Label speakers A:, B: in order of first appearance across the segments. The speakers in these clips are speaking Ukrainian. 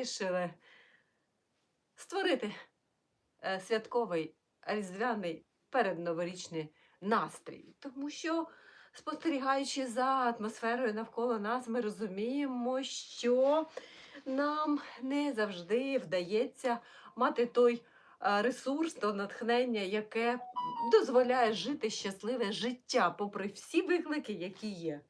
A: вирішили створити е, святковий різдвяний передноворічний настрій. Тому що, спостерігаючи за атмосферою навколо нас, ми розуміємо, що нам не завжди вдається мати той е, ресурс, то натхнення, яке дозволяє жити щасливе життя, попри всі виклики, які є.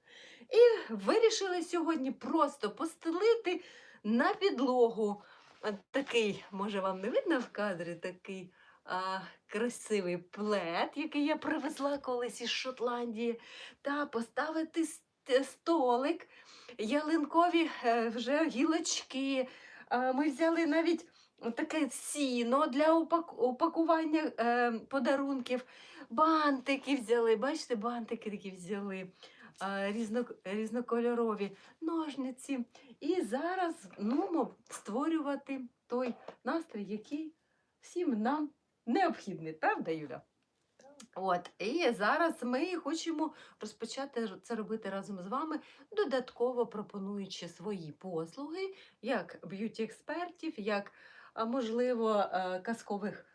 A: І вирішили сьогодні просто постелити на підлогу е, такий, може вам не видно в кадрі, такий а, красивий плед, який я привезла колись із Шотландії, та поставити столик, ялинкові е, вже гілочки. А, Ми взяли навіть таке сіно для упакування е, подарунків, бантики взяли. Бачите, бантики такі взяли. Різнокольорові ножниці. І зараз ну, створювати той настрій, який всім нам необхідний, правда, Юля? От, і зараз ми хочемо розпочати це робити разом з вами, додатково пропонуючи свої послуги, як б'юті-експертів, як, можливо, е, казкових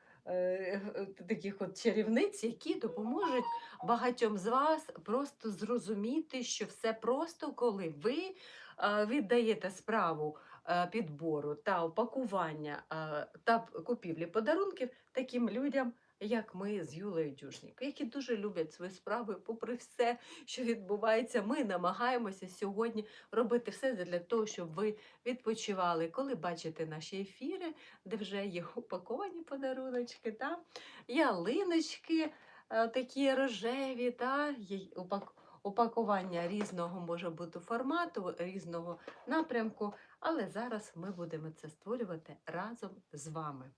A: таких от чарівниць, які допоможуть багатьом з вас просто зрозуміти, що все просто, коли ви е, віддаєте справу е, підбору та опакування е, та купівлі подарунків таким людям, як ми з Юлею Дюшнік, які дуже люблять свою справу, попри все, що відбувається, ми намагаємося сьогодні робити все для того, щоб ви відпочивали, коли бачите наші ефіри, де вже є упаковані подаруночки, та ялиночки е, такі рожеві, та є упак- упакування різного може бути формату, різного напрямку. Але зараз ми будемо це створювати разом з вами.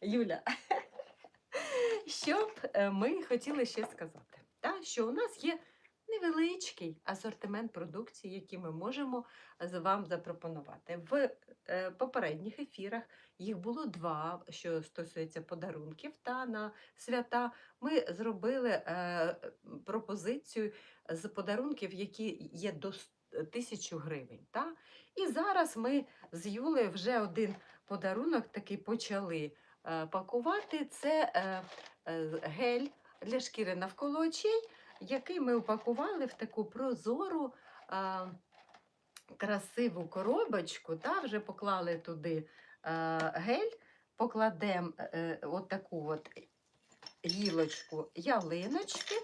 A: Юля, що б е, ми хотіли ще сказати? Та, що у нас є невеличкий асортимент продукції, який ми можемо вам запропонувати. В е, попередніх ефірах їх було два, що стосується подарунків та на свята. Ми зробили е, пропозицію з подарунків, які є до тисячу гривень. Та? І зараз ми з Юлею вже один подарунок такий почали е, пакувати. Це е, е, гель для шкіри навколо очей, який ми упакували в таку прозору. е, Красиву коробочку, та вже поклали туди е, гель, покладемо е, от гілочку ялиночки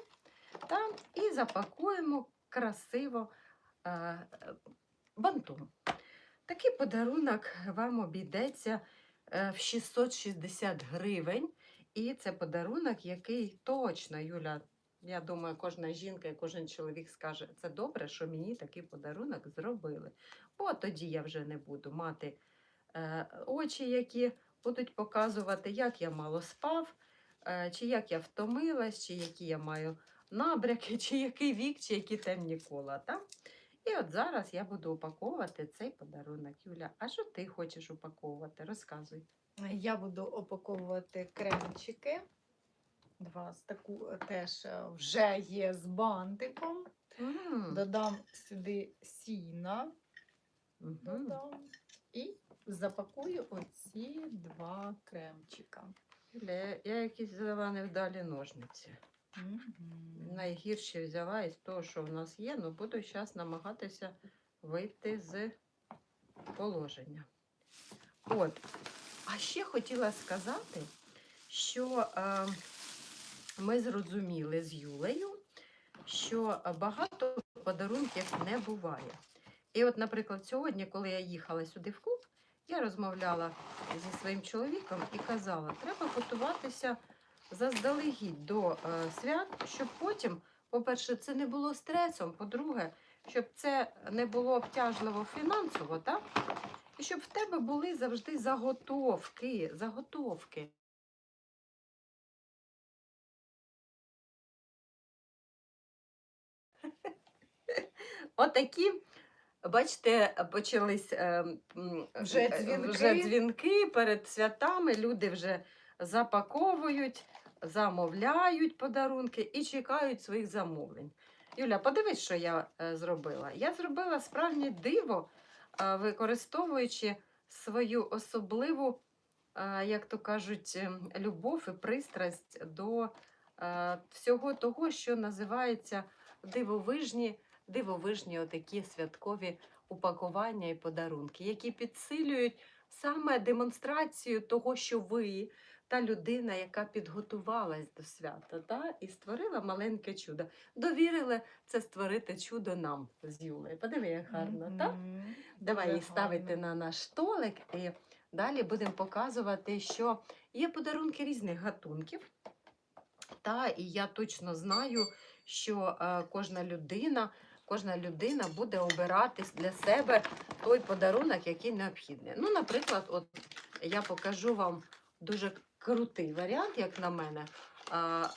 A: та, і запакуємо красиво е, е, бантом. Такий подарунок вам обійдеться е, в 660 гривень. І це подарунок, який точно, Юля, я думаю, кожна жінка і кожен чоловік скаже, це добре, що мені такий подарунок зробили. Бо тоді я вже не буду мати е, очі, які будуть показувати, як я мало спав, е, чи як я втомилась, чи які я маю набряки, чи який вік, чи які темні кола. Та? І от зараз я буду упаковувати цей подарунок. Юля, а що ти хочеш упаковувати? Розказуй.
B: Я буду опаковувати кремчики. Два з таку е, теж е, вже є з бантиком.
A: М,
B: Додам сюди сіна.
A: мгм.
B: Додам. І запакую оці два кремчика.
A: Я- я якісь взяла невдалі ножниці.
B: Мгм.
A: Найгірше взяла із того, що в нас є, але буду зараз намагатися вийти з положення. От. А ще хотіла сказати, що е, ми зрозуміли з Юлею, що багато подарунків не буває. І от, наприклад, сьогодні, коли я їхала сюди в клуб, я розмовляла зі своїм чоловіком і казала, треба готуватися заздалегідь до е, свят, щоб потім, по-перше, це не було стресом, по-друге, щоб це не було обтяжливо фінансово, так? І щоб в тебе були завжди заготовки, заготовки. Отакі, бачите, почались е,
B: Вже
A: е,
B: дзвінки.
A: вже дзвінки перед святами. Люди вже запаковують, замовляють подарунки і чекають своїх замовлень. Юля, подивись, що я е, зробила. Я зробила справжнє диво, е, використовуючи свою особливу, е, як то кажуть, ем, любов і пристрасть до е, всього того, що називається дивовижні, дивовижні отакі святкові упакування і подарунки, які підсилюють саме демонстрацію того, що ви та людина, яка підготувалась до свята, та, і створила маленьке чудо. Довірили це створити чудо нам з Юлею. Подиви, як гарно, так? Давай
B: Дуже
A: її ставити
B: гарно.
A: на наш столик і далі будемо показувати, що є подарунки різних гатунків. Та, і я точно знаю, що е, кожна людина, кожна людина буде обирати для себе той подарунок, який необхідний. Ну, наприклад, от я покажу вам дуже крутий варіант, як на мене. А,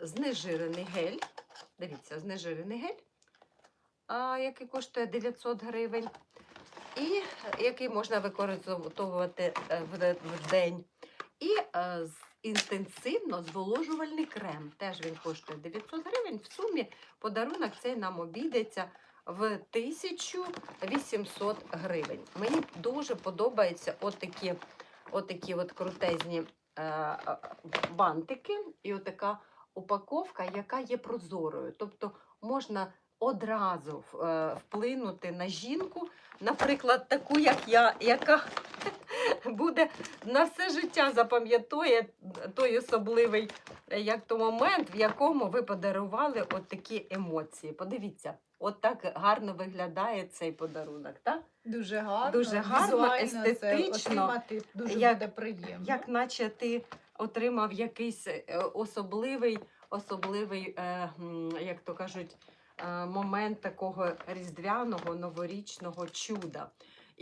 A: знежирений гель. Дивіться, знежирений гель, а, який коштує 900 гривень, і який можна використовувати е, в, в день. І е, з- інтенсивно зволожувальний крем. Теж він коштує 900 гривень. В сумі подарунок цей нам обійдеться в 1800 гривень. Мені дуже подобаються отакі, отакі от крутезні е, е, бантики і отака упаковка, яка є прозорою. Тобто можна одразу е, вплинути на жінку, наприклад, таку, як я, яка буде на все життя запам'ятає той особливий е, як то момент, в якому ви подарували от такі емоції. Подивіться, от так гарно виглядає цей подарунок. Так?
B: Дуже гарно,
A: Дуже гарно,
B: візуально це дуже
A: як-
B: буде приємно.
A: Як наче ти отримав якийсь е, особливий, особливий, е, як то кажуть, е, момент такого різдвяного новорічного чуда.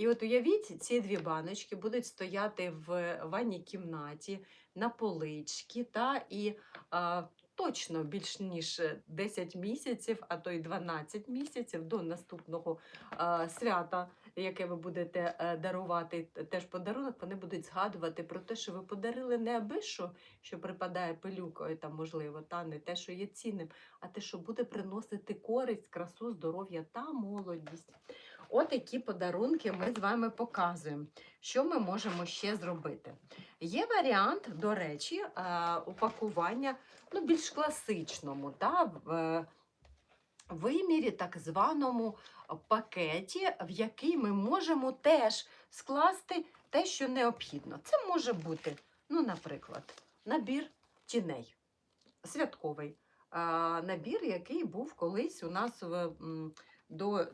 A: І от уявіть, ці дві баночки будуть стояти в ванній кімнаті на поличці, та і а, точно більш ніж 10 місяців, а то й 12 місяців до наступного а, свята, яке ви будете е, дарувати теж подарунок, вони будуть згадувати про те, що ви подарили не аби що, що припадає пилюкою, там, можливо, та не те, що є цінним, а те, що буде приносити користь, красу, здоров'я та молодість. От які подарунки ми з вами показуємо. Що ми можемо ще зробити? Є варіант, до речі, е, упакування ну, більш класичному, та, в е, вимірі, так званому пакеті, в який ми можемо теж скласти те, що необхідно. Це може бути, ну, наприклад, набір тіней, святковий. Набір, який був колись у нас до.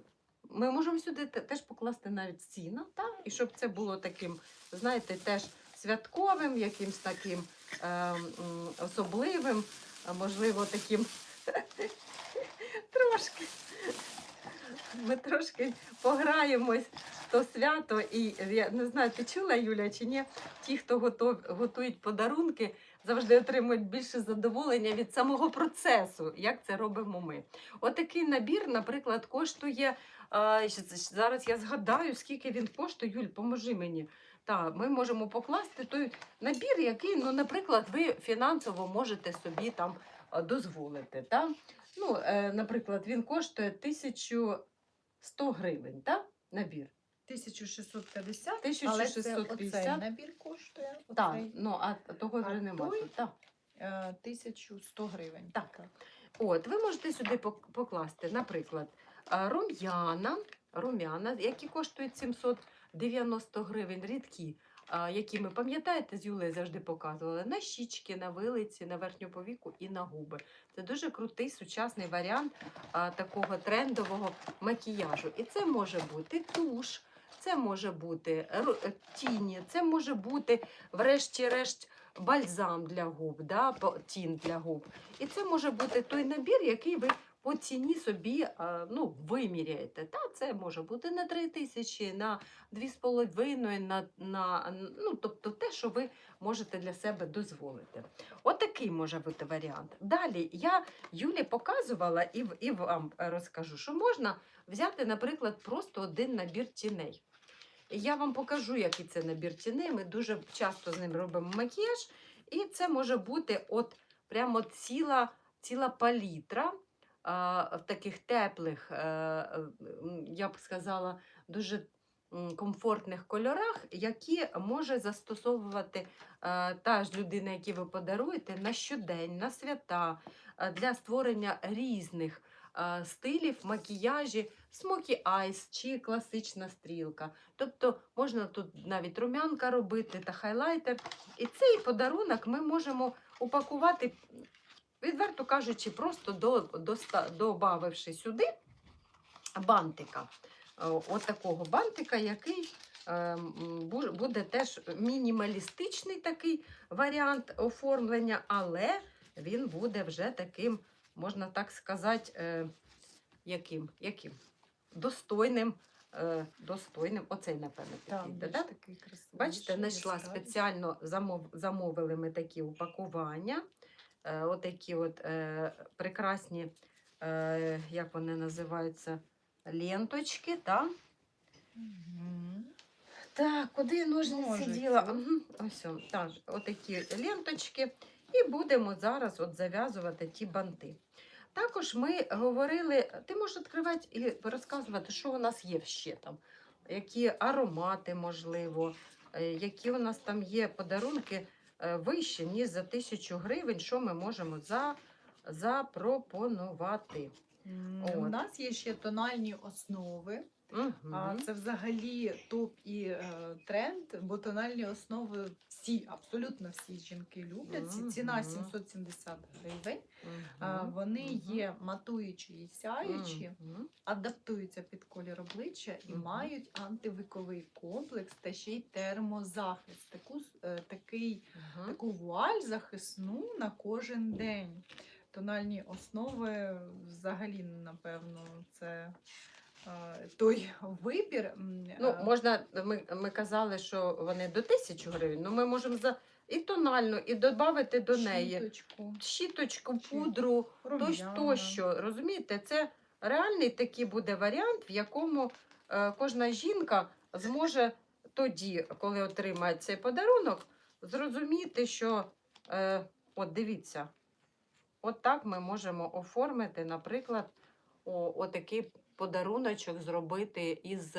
A: Ми можемо сюди теж покласти навіть сіна, та? і щоб це було таким, знаєте, теж святковим, якимсь таким е, особливим, можливо, таким трошки. Ми трошки пограємось то свято, і я не знаю, ти чула, Юля, чи ні? Ті, хто готують подарунки, завжди отримують більше задоволення від самого процесу, як це робимо ми. Отакий набір, наприклад, коштує. Зараз я згадаю, скільки він коштує. Юль, поможи мені. Так, ми можемо покласти той набір, який, ну, наприклад, ви фінансово можете собі там дозволити. Та? Ну, е, наприклад, він коштує 1100 гривень, так? Набір.
B: 1650, але це
A: 1650.
B: оцей набір коштує.
A: Так,
B: Оцей,
A: ну а того
B: А
A: вже нема.
B: той?
A: тут, Так.
B: е, 1100 гривень.
A: Так. От, ви можете сюди пок- покласти, наприклад, а, рум'яна, рум'яна, які коштують 790 гривень, рідкі, а, які ми пам'ятаєте, з Юлею завжди показували на щічки, на вилиці, на верхню повіку і на губи. Це дуже крутий сучасний варіант а, такого трендового макіяжу. І це може бути туш, це може бути е, тіні, це може бути, врешті-решт, бальзам для губ, да, по- тін для губ. І це може бути той набір, який ви по ціні собі ну, виміряєте. Та, це може бути на 3 тисячі, на 2,5, на, на, ну, тобто те, що ви можете для себе дозволити. Отакий може бути варіант. Далі я Юлі показувала і, і вам розкажу, що можна взяти, наприклад, просто один набір тіней. Я вам покажу, який це набір тіней. Ми дуже часто з ним робимо макіяж. І це може бути от прямо ціла, ціла палітра а, таких теплих, е, е, я б сказала, дуже комфортних кольорах, які може застосовувати е, та ж людина, які ви подаруєте на щодень, на свята, е, для створення різних е, стилів макіяжі, смокі айс чи класична стрілка. Тобто можна тут навіть рум'янка робити та хайлайтер. І цей подарунок ми можемо упакувати, відверто кажучи, просто до, доста- добавивши сюди бантика. Е, От такого бантика, який е, м, бу- буде теж мінімалістичний такий варіант оформлення, але він буде вже таким, можна так сказати, е, яким? яким? Достойним. е, Достойним, оцей, напевно,
B: Так,
A: такий, да? Бачите, знайшла спеціально замов, замовили ми такі упакування. Е, отакі от е, прекрасні, е, як вони називаються, ленточки. Та? Так, куди ножниці діла? Ось, так, отакі ленточки. І будемо зараз от зав'язувати ті банти. Також ми говорили, ти можеш відкривати і розказувати, що у нас є ще там, які аромати, можливо, е, які у нас там є подарунки вищі, вище, ніж за тисячу гривень, що ми можемо за, запропонувати. От.
B: У нас є ще тональні основи. А це взагалі топ і е, тренд, бо тональні основи всі, абсолютно всі жінки люблять. Ці- Ціна 770 гривень. А. Вони є матуючі і сяючі, адаптуються під колір обличчя і
A: Мгм.
B: мають антивиковий комплекс та ще й термозахист. Таку, с- е, такий, таку вуаль захисну на кожен день. Тональні основи взагалі, напевно, це той вибір.
A: Ну,
B: е,
A: можна, ми, ми казали, що вони до тисячі гривень, ну ми можемо за і тональну, і додати до неї
B: щіточку,
A: щіточку, пудру,
B: рум'яна.
A: тощо. Розумієте, це реальний такий буде варіант, в якому е, кожна жінка зможе тоді, коли отримає цей подарунок, зрозуміти, що е, от дивіться, от так ми можемо оформити, наприклад, о, отакий подаруночок зробити із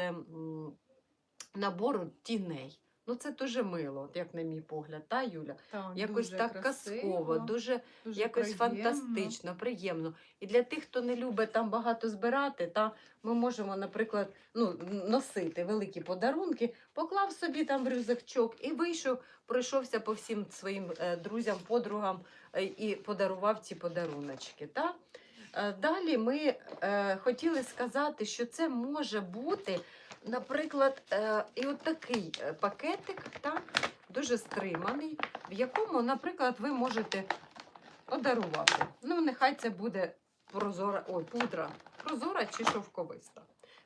A: набору тіней. Ну, це дуже мило, як на мій погляд, та Юля?
B: Так,
A: Якось
B: дуже
A: так
B: красиво,
A: казково, дуже
B: дуже
A: якось
B: приємно.
A: фантастично, приємно. І для тих, хто не любить там багато збирати, та ми можемо, наприклад, ну, носити великі подарунки, поклав собі там в рюкзачок і вийшов, пройшовся по всім своїм е, друзям, подругам е, і подарував ці подаруночки. Та? Е, Далі ми е, хотіли сказати, що це може бути, наприклад, е, і от такий пакетик, та, дуже стриманий, в якому, наприклад, ви можете подарувати. Ну, нехай це буде прозора, ой, пудра, прозора чи шовковиста.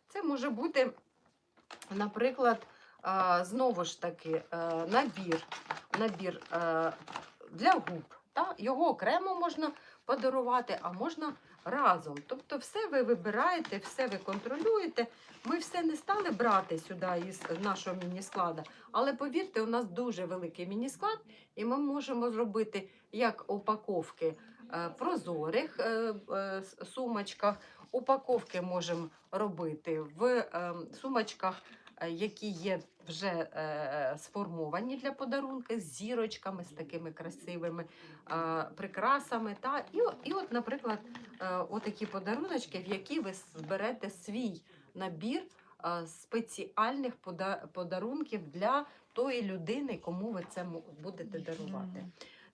A: Це може бути, наприклад, знову ж таки, набір, набір для губ. Та? Його окремо можна подарувати, а можна разом. Тобто, все ви вибираєте, все ви контролюєте. Ми все не стали брати сюди із нашого міні-склада, але повірте, у нас дуже великий міні-склад, і ми можемо зробити як упаковки е, прозорих е, е, сумочках. Упаковки можемо робити в сумочках, які є вже е, сформовані для подарунки з зірочками, з такими красивими е, прикрасами. Та? І, і от, наприклад, е, отакі подаруночки, в які ви зберете свій набір е, спеціальних пода- подарунків для тої людини, кому ви це будете дарувати.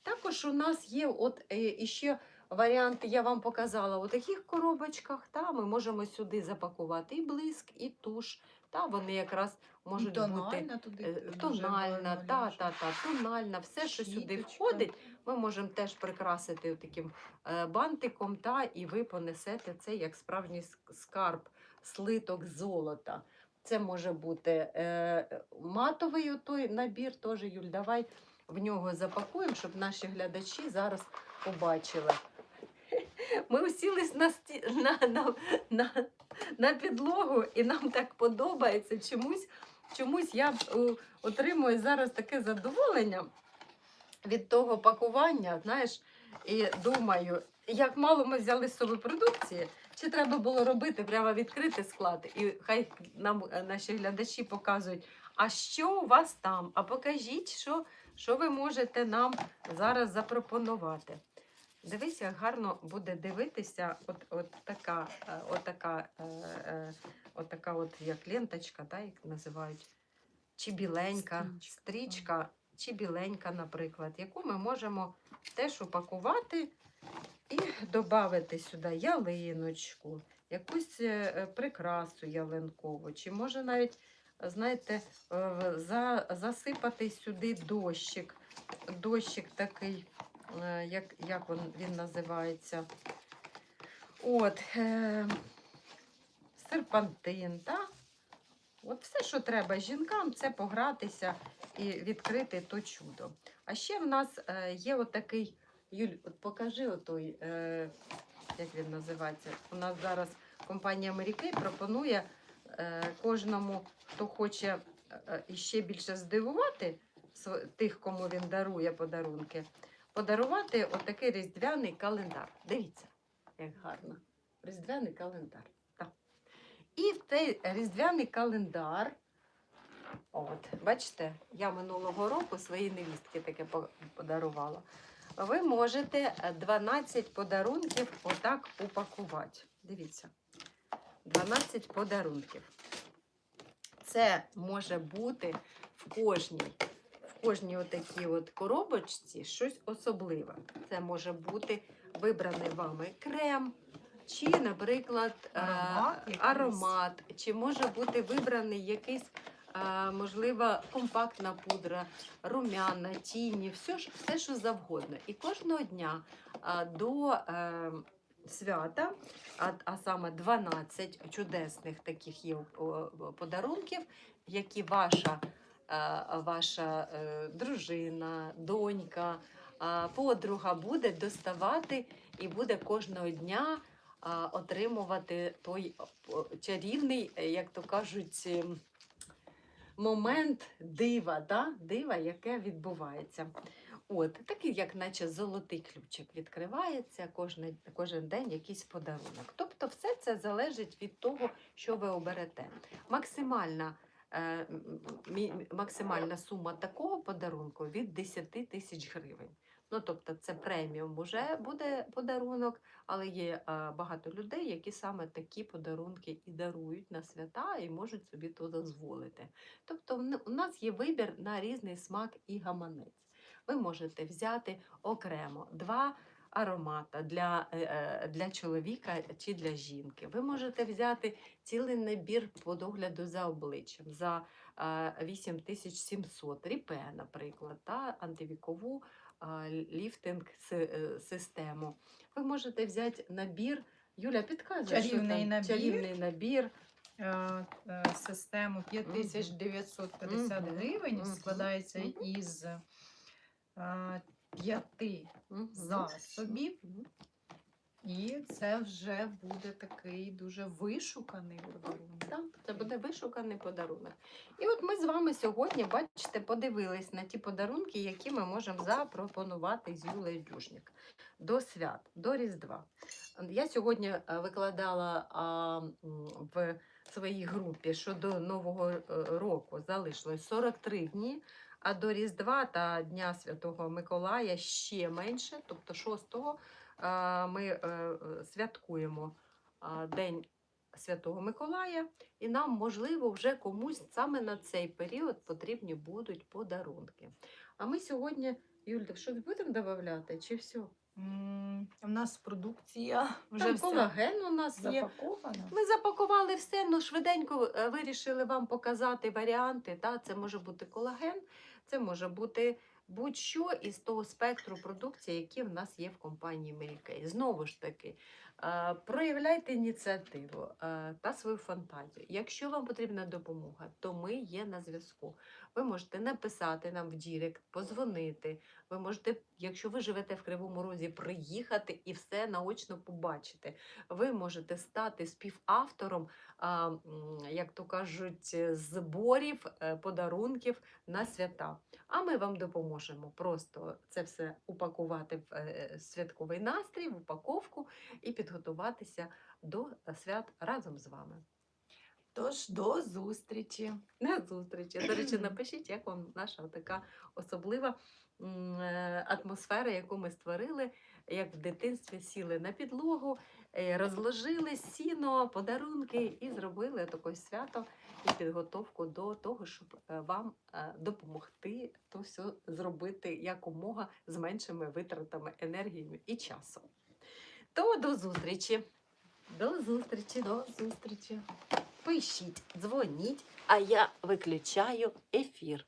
A: Також у нас є от е, іще варіанти, я вам показала у таких коробочках. Та ми можемо сюди запакувати і блиск, і туш. Та вони якраз можуть бути
B: тональна туди
A: е, тональна, та, та, та, тональна, все, що сюди входить, ми можемо теж прикрасити таким е, бантиком, та, і ви понесете це як справжній скарб, слиток золота. Це може бути е, матовий той набір, теж Юль, давай в нього запакуємо, щоб наші глядачі зараз побачили. Ми усілись на, сті... на, на, на, на підлогу, і нам так подобається. Чомусь, чомусь я е, отримую зараз таке задоволення від того пакування, знаєш, і думаю, як мало ми взяли з собою продукції, Чи треба було робити прямо відкрити склад, і хай нам е, наші глядачі показують, а що у вас там? А покажіть, що, що ви можете нам зараз запропонувати. Дивись, як гарно буде дивитися, от, от така, е, от така, е, е, от така от як ленточка, да, як називають, чи біленька,
B: Стрічка,
A: стрічка, чи біленька, наприклад, яку ми можемо теж упакувати і додати сюди ялиночку, якусь прикрасу ялинкову, чи може навіть, знаєте, засипати сюди дощик. Дощик такий, як, як він, він називається. От, е, серпантин, так? От все, що треба жінкам, це погратися і відкрити то чудо. А ще в нас е, є отакий, Юль, от покажи отой, е, як він називається. У нас зараз компанія Мері пропонує е, кожному, хто хоче е, е, ще більше здивувати тих, кому він дарує подарунки, подарувати отакий різдвяний календар. Дивіться, як гарно. Різдвяний календар. Так. І в цей різдвяний календар. От, бачите, я минулого року своїй невістки таке подарувала. Ви можете е, 12 подарунків отак упакувати. Дивіться, 12 подарунків. Це може бути в кожній, кожній отакій от коробочці щось особливе. Це може бути вибраний вами крем, чи, наприклад, е,
B: Аромат
A: аромат, чи може бути вибраний якийсь, е, можливо, компактна пудра, румяна, тіні, все, все що завгодно. І кожного дня до е, свята, а, а саме 12 чудесних таких є подарунків, які ваша, ваша е, дружина, донька, подруга буде доставати і буде кожного дня отримувати той чарівний, е, як то кажуть, ем, момент дива, да? дива, яке відбувається. От, такий, як наче золотий ключик відкривається кожен, кожен день якийсь подарунок. Тобто, все це залежить від того, що ви оберете. Максимальна, е, максимальна сума такого подарунку від 10 тисяч гривень. Ну, тобто, це преміум вже буде подарунок, але є е, багато людей, які саме такі подарунки і дарують на свята і можуть собі то дозволити. Тобто, у нас є вибір на різний смак і гаманець. Ви можете взяти окремо два аромата для, е, е, для чоловіка чи для жінки. Ви можете взяти цілий набір по догляду за обличчям за е, 8700 ріпе, наприклад, та антивікову е, ліфтинг си- е, систему. Ви можете взяти набір. Юля, підказує, що
B: Чарівний
A: там?
B: набір.
A: чарівний набір.
B: Е, е, Систему 5950 гривень складається із е, п'яти засобів, і це вже буде такий дуже вишуканий подарунок.
A: Так, це буде вишуканий подарунок. І от ми з вами сьогодні, бачите, подивились на ті подарунки, які ми можемо запропонувати з Юлею Дюшник до свят, до Різдва. Я сьогодні е, викладала а, в своїй групі, що до Нового е, року залишилось 43 дні, а до Різдва та Дня Святого Миколая ще менше, тобто 6-го ми е, е, святкуємо День Святого Миколая, і нам, можливо, вже комусь саме на цей період потрібні будуть подарунки. А ми сьогодні, Юль, так щось будемо додавати, чи все?
B: У нас продукція вже
A: Там колаген у нас є.
B: запакована.
A: Ми запакували все, ну швиденько е, вирішили вам показати варіанти. Та? Це може бути колаген, це може бути будь-що із того спектру продукції, які в нас є в компанії Мелікей. Знову ж таки, проявляйте ініціативу та свою фантазію. Якщо вам потрібна допомога, то ми є на зв'язку. Ви можете написати нам в Дірект, позвонити. Ви можете, якщо ви живете в Кривому Розі, приїхати і все наочно побачити. Ви можете стати співавтором, як то кажуть, зборів е, подарунків на свята. А ми вам допоможемо просто це все упакувати в е, святковий настрій, в упаковку і підготуватися до свят разом з вами.
B: Тож до зустрічі.
A: На зустрічі. До речі, напишіть, як вам наша така особлива е, атмосфера, яку ми створили, як в дитинстві сіли на підлогу, е, розложили сіно, подарунки і зробили таке свято і підготовку до того, щоб е, вам допомогти то все зробити якомога з меншими витратами енергії і часу. То до зустрічі. До зустрічі.
B: До зустрічі.
A: Пишіть, дзвоніть, а я виключаю ефір.